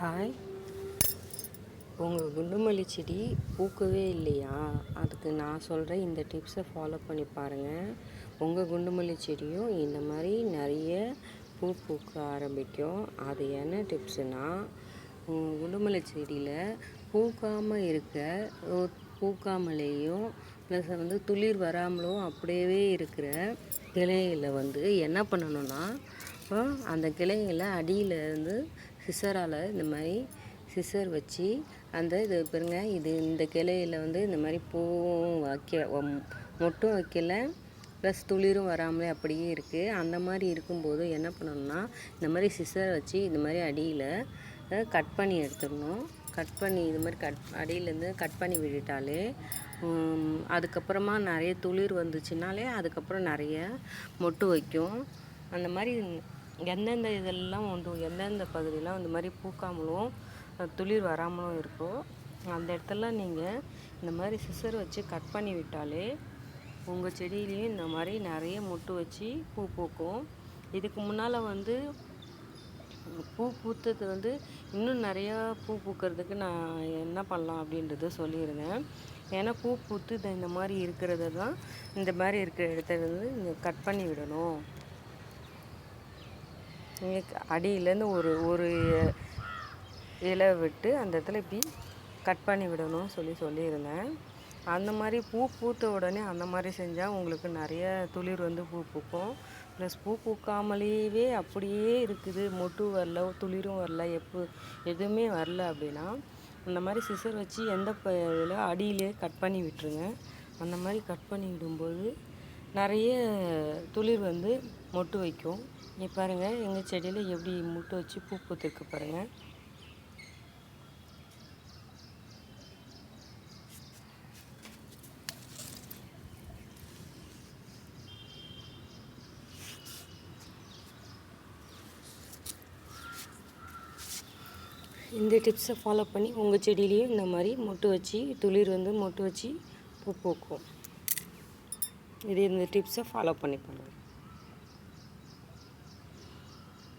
Hi உங்கள் குண்டுமல்லி செடி பூக்கவே இல்லையா? அதுக்கு நான் சொல்கிற இந்த டிப்ஸை ஃபாலோ பண்ணி பாருங்கள் உங்கள் குண்டுமல்லி செடியும் இந்த மாதிரி நிறைய பூ பூக்க ஆரம்பிக்கும். அது என்ன டிப்ஸுனால் குண்டுமல்லி செடியில் பூக்காமல் இருக்க பூக்காமலேயும் ப்ளஸ் வந்து துளிர் வராமலும் அப்படியே இருக்கிற கிளைகளை வந்து என்ன பண்ணணும்னா அந்த கிளைகளை அடியில் இருந்து சிசரால் இந்த மாதிரி சிசர் வச்சு அந்த இது பாருங்க இது இந்த கிளையில் வந்து இந்த மாதிரி பூவும் வைக்க மொட்டும் வைக்கல. ப்ளஸ் துளிரும் வராமலே அப்படியே இருக்குது அந்த மாதிரி இருக்கும்போது என்ன பண்ணணும்னா இந்த மாதிரி சிசர் வச்சு இந்த மாதிரி அடியில் கட் பண்ணி எடுத்துடணும். கட் பண்ணி இது மாதிரி கட் அடியிலேருந்து கட் பண்ணி விட்டுட்டாலே அதுக்கப்புறமா நிறைய துளிர் வந்துச்சுனாலே அதுக்கப்புறம் நிறைய மொட்டு வைக்கும். அந்த மாதிரி எந்தெந்த இதெல்லாம் உண்டு எந்தெந்த பகுதியெலாம் இந்த மாதிரி பூக்காமலும் துளிர் வராமலும் இருக்கோ அந்த இடத்துல நீங்கள் இந்த மாதிரி சிசர் வச்சு கட் பண்ணி விட்டாலே உங்கள் செடியிலையும் இந்த மாதிரி நிறைய மொட்டு வச்சு பூ பூக்கும். இதுக்கு முன்னால் வந்து பூ பூத்தது வந்து இன்னும் நிறையா பூ பூக்கிறதுக்கு நான் என்ன பண்ணலாம் அப்படின்றத சொல்லியிருந்தேன். ஏன்னா பூ பூத்து இந்த- இந்த மாதிரி இருக்கிறத தான் இந்த மாதிரி இருக்கிற இடத்துல வந்து நீங்கள் கட் பண்ணி விடணும். அடியிலேருந்து ஒரு ஒரு இலை விட்டு அந்த இடத்துல இப்படி கட் பண்ணி விடணும் சொல்லி சொல்லியிருந்தேன். அந்த மாதிரி பூ பூத்த உடனே அந்த மாதிரி செஞ்சால் உங்களுக்கு நிறைய துளிர் வந்து பூ பூக்கும். ப்ளஸ் பூ பூக்காமலேயே அப்படியே இருக்குது. மொட்டு வரல துளிரும் வரல எப்போ எதுவுமே வரல அப்படின்னா அந்த மாதிரி சிசர் வச்சு எந்த ப இதில் அடியிலே கட் பண்ணி விட்டுருங்க. அந்த மாதிரி கட் பண்ணி விடும்போது நிறைய துளிர் வந்து மொட்டு வைக்கும். இங்கே பாருங்கள் எங்கள் செடியில் எப்படி மொட்டு வச்சு பூ பூத்துருக்கு பாருங்கள் இந்த டிப்ஸை ஃபாலோ பண்ணி உங்கள் செடியிலையும் இந்த மாதிரி மொட்டு வச்சு துளிர் வந்து மொட்டு வச்சு பூ பூக்கும். இது இந்த டிப்ஸை ஃபாலோ பண்ணி பண்ணுங்கள்